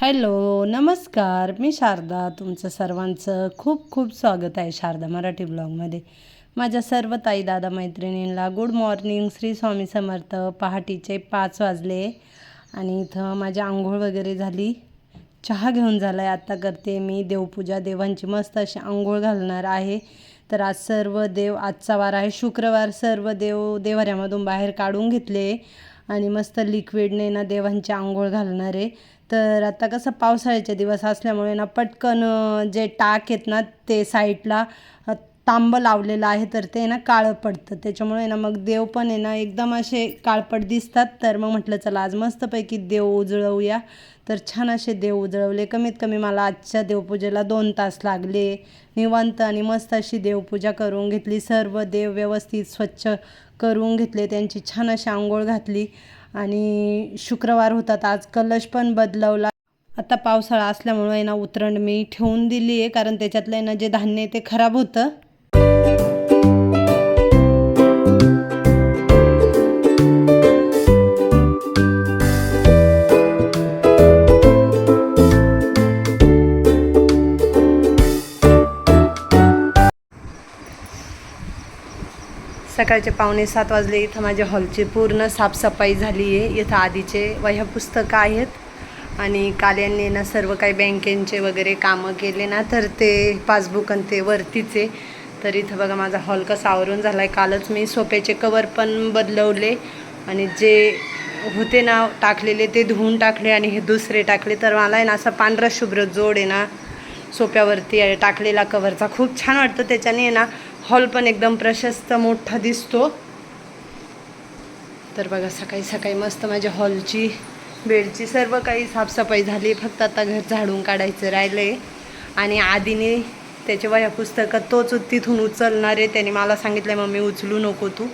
Hello नमस्कार. मी शारदा तुमचं सर्वांचं खूप खूप स्वागत आहे शारदा मराठी ब्लॉगमध्ये. माझ्या सर्व ताई दादा मैत्रिणींना गुड मॉर्निंग श्री स्वामी समर्थ. पहाटेचे पाच वाजले आणि इथं माझी आंघोळ वगैरे झाली. चहा घेऊन झाला आहे आत्ता करते मी देवपूजा. देवांची मस्त अशी आंघोळ घालणार आहे. तर आज सर्व देव आजचा वार आहे. शुक्रवार सर्व देव देवाऱ्यामधून बाहेर काढून घेतले. आणि मस्त लिक्विडने ना देवांची आंघोळ घालणार आहे. तर आता कसं पावसाळ्याचे दिवस असल्यामुळे ना पटकन जे टाक आहेत ना ते साईडला तांबं लावलेलं आहे तर ते ना काळं पडतं. त्याच्यामुळे ना मग देव पण आहे ना एकदम असे काळपट दिसतात. तर मग म्हटलं चला आज मस्तपैकी देव उजळवूया. तर छान असे देव उजळवले. कमीत कमी मला आजच्या देवपूजेला दोन तास लागले. निवांत आणि मस्त अशी देवपूजा करून घेतली. सर्व देव व्यवस्थित स्वच्छ करून घेतले त्यांची छान अशी आंघोळ घातली आणि शुक्रवार होतात आज कलश पण बदलवला. आता पावसाळा असल्यामुळं ना उतरण मी ठेवून दिली आहे कारण त्याच्यातलं आहे ना जे धान्य आहे ते खराब होतं. सकाळचे पावणे सात वाजले. इथं माझ्या हॉलची पूर्ण साफसफाई झाली आहे इथं आधीचे वह्या पुस्तकं आहेत. आणि काल यांनी ना सर्व काही बँकेंचे वगैरे कामं केले ना तर ते पासबुक आणि ते वरतीचे. तर इथं बघा माझा हॉल कसा आवरून झाला आहे कालच मी सोप्याचे कवर पण बदलवले. आणि जे होते ना टाकलेले ते धुवून टाकले आणि हे दुसरे टाकले. तर मला आहे ना असा पांढरा शुभ्र जोड आहे ना सोप्यावरती आहे टाकलेला कवरचा खूप छान वाटतं. त्याच्याने ना हॉल पण एकदम प्रशस्त मोठा दिसतो. तर बघा सकाळी सकाळी मस्त माझ्या हॉलची बेडची सर्व काही साफसफाई झाली. फक्त आता घर झाडून काढायचं राहिलं आहे आणि आधीने त्याच्या वया पुस्तकं तोच तिथून उचलणार आहे. त्याने मला सांगितलं मम्मी उचलू नको तू.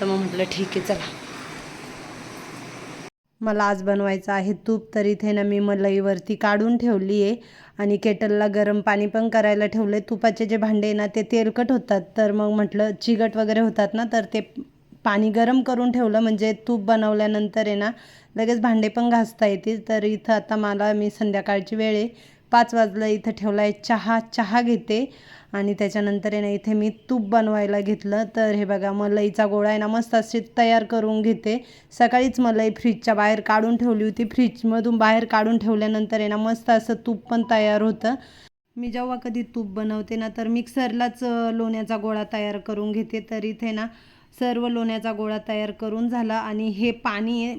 तर मग म्हटलं ठीक आहे चला. मला आज बनवायचं आहे तूप तर इथे ना मी मलईवरती काढून ठेवली आहे. आणि केटलला गरम पाणी पण करायला ठेवलं आहे तुपाचे जे भांडे आहे ना ते तेलकट होतात. तर मग म्हटलं चिगट वगैरे होतात ना तर ते पाणी गरम करून ठेवलं. म्हणजे तूप बनवल्यानंतर आहे ना लगेच भांडे पण घासता येतील. तर इथं आता मला मी संध्याकाळची वेळ आहे. पाच वाजलं इथं ठेवला आहे चहा चहा घेते. आणि त्याच्यानंतर आहे ना इथे मी तूप बनवायला घेतलं. तर हे बघा मलईचा गोळा आहे ना मस्त अशी तयार करून घेते. सकाळीच मलई फ्रीजच्या बाहेर काढून ठेवली होती. फ्रीजमधून बाहेर काढून ठेवल्यानंतर आहे ना मस्त असं तूप पण तयार होतं. मी जेव्हा कधी तूप बनवते ना तर मिक्सरलाच लोण्याचा गोळा तयार करून घेते. तर इथे ना सर्व लोण्याचा गोळा तयार करून झाला आणि हे पाणी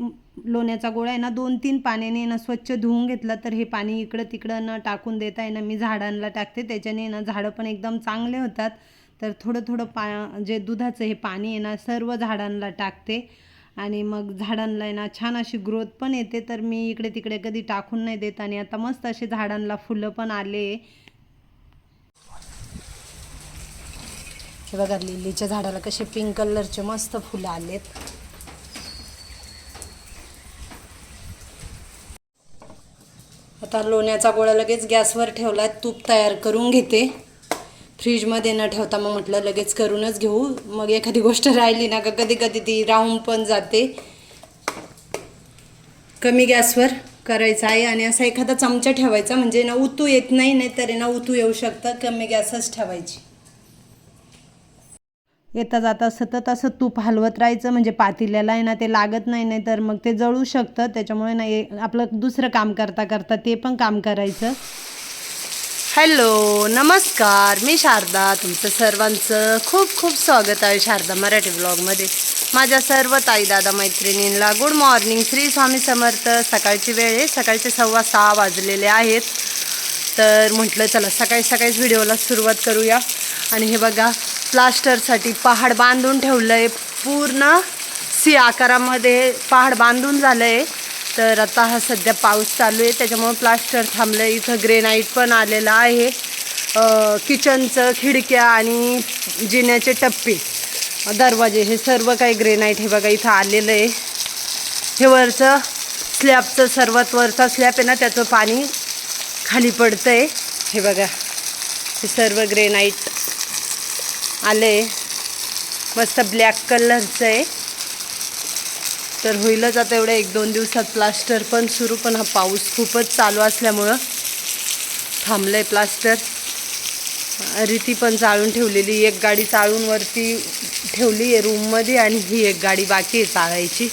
लोण्याचा गोळा आहे ना दोन तीन पाण्याने ना स्वच्छ धुवून घेतला तर हे पाणी इकडं तिकडं न टाकून देता आहे ना मी झाडांना टाकते. त्याच्याने ना झाडं पण एकदम चांगले होतात. तर थोडं थोडं पा जे दुधाचं हे पाणी आहे ना सर्व झाडांना टाकते. आणि मग झाडांना आहे ना छान अशी ग्रोथ पण येते. तर मी इकडे तिकडे कधी टाकून नाही देत आणि आता मस्त असे झाडांना फुलं पण आले. हे बघा लिलीच्या झाडाला कसे पिंक कलरचे मस्त फुलं आलेत. आता लोण्याचा गोळा लगेच गॅसवर ठेवला तूप तयार करून घेते. फ्रीजमध्ये न ठेवता मग म्हटलं लगेच करूनच घेऊ. मग एखादी गोष्ट राहिली ना का कधी कधी ती राहून पण जाते. कमी गॅसवर करायचं आहे आणि असा एखादा चमचा ठेवायचा म्हणजे ना उतू येत नाही नाही तर ना उतू येऊ शकतं. कमी गॅसच ठेवायची. येता जाता सतत असं तूप हलवत राहायचं म्हणजे पातेल्याला आहे ना ते लागत नाही नाही तर मग ते जळू शकतं. त्याच्यामुळे ना आपलं दुसरं काम करता करता ते पण काम करायचं. हॅलो नमस्कार. मी शारदा तुमचं सर्वांचं खूप खूप स्वागत आहे शारदा मराठी ब्लॉगमध्ये. माझ्या सर्व ताई दादा मैत्रिणींला गुड मॉर्निंग. श्री स्वामी समर्थ सकाळची वेळ आहे. सकाळचे सव्वा सहा वाजलेले आहेत. तर म्हटलं चला सकाळी सकाळीच व्हिडिओला सुरुवात करूया. आणि हे बघा प्लास्टरसाठी पहाड बांधून ठेवलं आहे पूर्ण सी आकारामध्ये पहाड बांधून झालं आहे तर आता हा सध्या पाऊस चालू आहे. त्याच्यामुळे प्लास्टर थांबलं आहे इथं ग्रेनाईट पण आलेलं आहे. किचनचं खिडक्या आणि जिन्याचे टप्पे. दरवाजे हे सर्व काही ग्रेनाईट हे बघा इथं आलेलं आहे. हे वरचं स्लॅबचं सर्वात वरचा स्लॅब आहे ना त्याचं पाणी खाली पडतं आहे हे बघा. हे सर्व ग्रेनाईट आले. मस्त ब्लॅक कलरचं आहे. तर होईलच आता एवढ्या एक दोन दिवसात प्लास्टर पण सुरू पण हा पाऊस खूपच चालू असल्यामुळं थांबलं आहे प्लास्टर रीती पण चाळून ठेवलेली एक गाडी चाळून वरती ठेवली आहे रूममध्ये आणि ही एक गाडी बाकी आहे चाळायची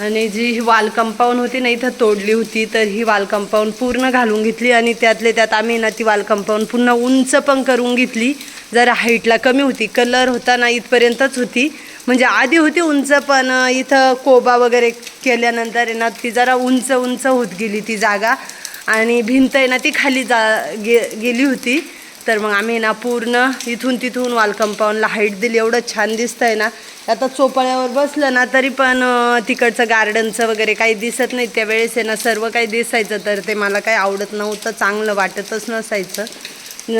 आणि जी ही वाल कंपाऊंड होती ना इथं तोडली होती तर ही वाल कंपाऊंड पूर्ण घालून घेतली आणि त्यातले त्यात आम्ही ना ती वाल कंपाऊंड पुन्हा उंच पण करून घेतली. जरा हाईटला कमी होती कलर होता ना इथपर्यंतच होती. म्हणजे आधी होती उंच पण इथं कोबा वगैरे केल्यानंतर आहे ना ती जरा उंच उंच होत गेली ती जागा. आणि भिंत आहे ना ती खाली जा गे गेली होती. तर मग आम्ही ना पूर्ण इथून तिथून वाल कंपाऊंडला हाईट दिली. एवढं छान दिसतंय ना. आता चोपाळ्यावर बसलं ना तरी पण तिकडचं गार्डनचं वगैरे काही दिसत नाही. त्यावेळेस आहे ना सर्व काही दिसायचं. तर ते मला काही आवडत नव्हतं चांगलं वाटतच नसायचं.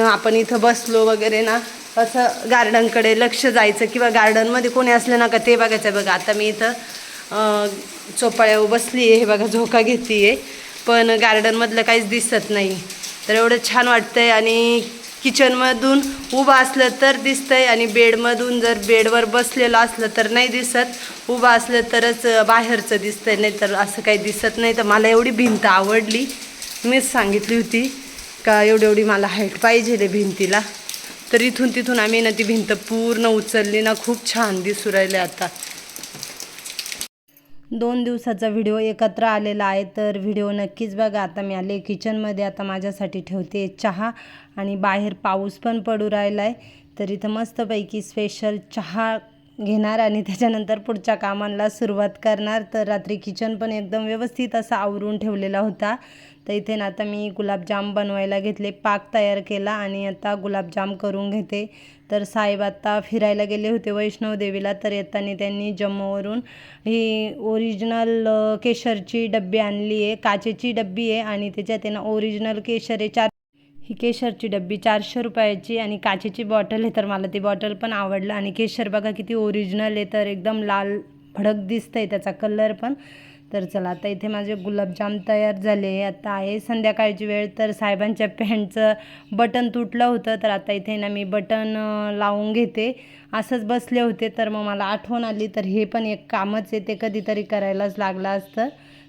आपण इथं बसलो वगैरे ना असं गार्डनकडे लक्ष जायचं किंवा गार्डनमध्ये कोणी असलं ना का ते बघायचं. बघा आता मी इथं चोपाळ्यावर बसली आहे. हे बघा झोका घेते आहे पण गार्डनमधलं काहीच दिसत नाही. तर एवढं छान वाटतंय आणि किचनमधून उभं असलं तर दिसतंय आणि बेडमधून जर बेडवर बसलेलं असलं तर नाही दिसत. उभं असलं तरच बाहेरचं दिसतंय नाही तर असं काही दिसत नाही. तर मला एवढी भिंत आवडली. मीच सांगितली होती का एवढी एवढी मला हाईट पाहिजे रे भिंतीला. तर इथून तिथून आम्ही ना ती भिंत पूर्ण उचलली ना खूप छान दिसू राहिले आता. दोन दिवसाचा व्हिडिओ एकत्र आलेला आहे तर व्हिडिओ नक्कीच बघा. आता मी आले किचनमध्ये आता माझ्यासाठी ठेवते चहा आणि बाहेर पाऊस पण पडू राहिला आहे तर इथं मस्तपैकी स्पेशल चहा घेणार आणि त्याच्यानंतर पुढच्या कामांना सुरुवात करणार. तर रात्री किचन पण एकदम व्यवस्थित असा आवरून ठेवलेला होता. तर इथे ना आता मी गुलाबजाम बनवायला घेतले पाक तयार केला आणि आता गुलाबजाम करून घेते. तर साहेब आता फिरायला गेले होते वैष्णवदेवीला तर येताना त्यांनी जम्मूवरून ही ओरिजिनल केशरची डब्बी आणली आहे काचेची डब्बी आहे आणि त्याच्यात त्यांना ना ओरिजिनल केशर आहे चार ही केशरची डब्बी चारशे रुपयाची आणि काचेची बॉटल आहे तर मला ती बॉटल पण आवडलं. आणि केशर बघा किती ओरिजिनल आहे तर एकदम लाल भडक दिसतंय त्याचा कलर पण. तर चला आता इथे माझे गुलाबजाम तयार झाले आता आहे संध्याकाळची वेळ तर साहेबांच्या पॅन्टचं बटन तुटलं होतं तर आता इथे ना मी बटन लावून घेते. असंच बसले होते तर मग मला आठवण आली तर हे पण एक कामच आहे ते कधीतरी करायलाच लागलं असतं.